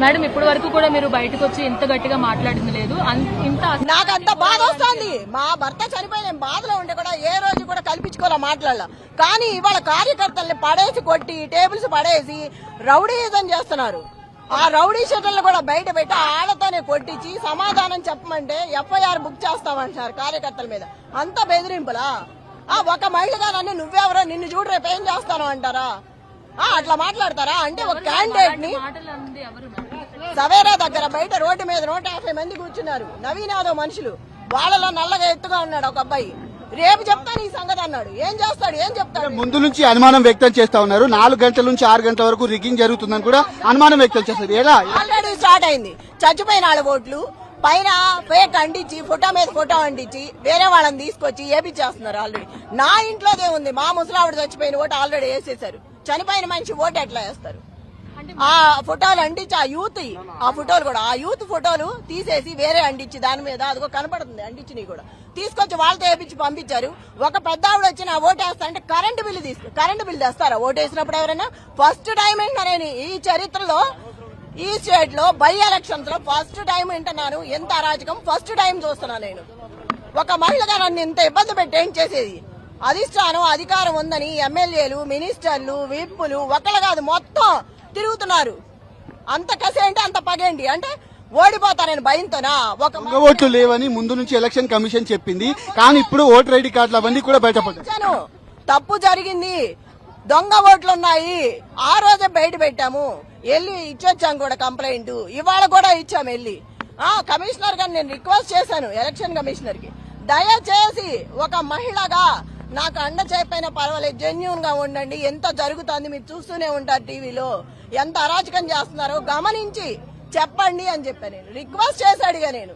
Madam ఇప్పటి వరకు కూడా మీరు బయటకు వచ్చి ఇంత గట్టిగా మాట్లాడింది లేదు. ఇంత నాకు నాకంత బాధ వస్తుంది. మా భర్త చనిపోయి నేను బాధలో ఉండే కూడా ఏ రోజు కూడా కల్పించుకోలే మాట్లాడాల. కానీ ఇవాళ కార్యకర్తల్ని పడేసి కొట్టి టేబుల్స్ పడేసి రౌడీజం చేస్తున్నారు. ఆ రౌడీ షెటర్లు కూడా బయట పెట్టి ఆళ్ళతోనే కొట్టించి సమాధానం చెప్పమంటే ఎఫ్ఐఆర్ బుక్ చేస్తామంటున్నారు కార్యకర్తల మీద. అంత బెదిరింపులా? ఆ ఒక మహిళగా నన్ను నువ్వెవరో నిన్ను చూడు రేపు ఏం చేస్తాను అంటారా? అట్లా మాట్లాడతారా? అంటే ఒక క్యాండిడేట్ని? సవేరా దగ్గర బయట రోడ్డు మీద నూట యాభై మంది కూర్చున్నారు. నవీన్ యాదవ్ మనుషులు. వాళ్ళలో నల్లగా ఎత్తుగా ఉన్నాడు ఒక అబ్బాయి. రేపు చెప్తాను ఈ సంగతి అన్నాడు. ఏం చేస్తాడు? ఏం చెప్తాడు? ముందు నుంచి అనుమానం వ్యక్తం చేస్తా ఉన్నారు. నాలుగు గంటల నుంచి ఆరు గంటల వరకు రిగ్గింగ్ జరుగుతుందని కూడా అనుమానం వ్యక్తం చేస్తారు. ఎలా? ఆల్రెడీ స్టార్ట్ అయింది. చచ్చిపోయిన వాళ్ళ ఓట్లు. పైన ఫేక్ అంటించి ఫోటో మీద ఫోటో అంటించి వేరే వాళ్ళని తీసుకొచ్చి ఏపిచ్చేస్తున్నారు ఆల్రెడీ నా ఇంట్లోదే ఉంది. మా ముసలావిడ చచ్చిపోయిన ఓటు ఆల్రెడీ వేసేశారు. చనిపోయిన మనిషి ఓటు ఎట్లా వేస్తారు? ఆ ఫోటోలు అంటించి ఆ యూత్ ఆ ఫోటోలు కూడా ఆ యూత్ ఫోటోలు తీసేసి వేరే అంటించి దాని మీద అదిగో కనపడుతుంది అంటించినవి కూడా. తీసుకొచ్చి వాళ్ళతో వేపించి పంపించారు. ఒక పెద్ద ఆవిడ వచ్చి నా ఓటు వేస్తా అంటే కరెంటు బిల్లు తీసుకు కరెంటు బిల్లు తెస్తారా? ఓటు వేసినప్పుడు ఎవరైనా? ఫస్ట్ టైం ఏంటనే ఈ చరిత్రలో ఈ స్టేట్లో బై ఎలక్షన్స్లో ఫస్ట్ టైం వింటున్నాను. ఎంత అరాజకం? ఫస్ట్ టైం చూస్తున్నా నేను. ఒక మహిళగా నన్ను ఇంత ఇబ్బంది పెట్టి ఏం చేసేది? అధిష్టానం అధికారం ఉందని ఎమ్మెల్యేలు మినిస్టర్లు విప్పులు ఒకళ్ళు కాదు మొత్తం తిరుగుతున్నారు. అంత కసి ఏంటి అంత పగేంటి అంటే ఓడిపోతానని భయంతోనా? ఒక ఓట్లు లేవని ముందు నుంచి ఎలక్షన్ కమిషన్ చెప్పింది. కానీ ఇప్పుడు ఓటర్ ఐడి కార్డులు అవన్నీ కూడా బయటపడ్డాయి. ఇచ్చాను తప్పు జరిగింది. దొంగ ఓట్లు ఉన్నాయి ఆ రోజే బయట పెట్టాము. వెళ్ళి ఇచ్చొచ్చాం కూడా కంప్లైంట్. ఇవాళ కూడా ఇచ్చాము వెళ్ళి కమిషనర్ గారు నేను రిక్వెస్ట్ చేశాను ఎలక్షన్ కమిషనర్కి దయచేసి ఒక మహిళగా నాకు అండ చెప్పైనా పర్వాలేదు జెన్యున్గా ఉండండి. ఎంత జరుగుతుంది మీరు చూస్తూనే ఉంటారు టీవీలో. ఎంత అరాచకం చేస్తున్నారో గమనించి చెప్పండి అని చెప్పాను నేను. రిక్వెస్ట్ చేశాడుగా నేను.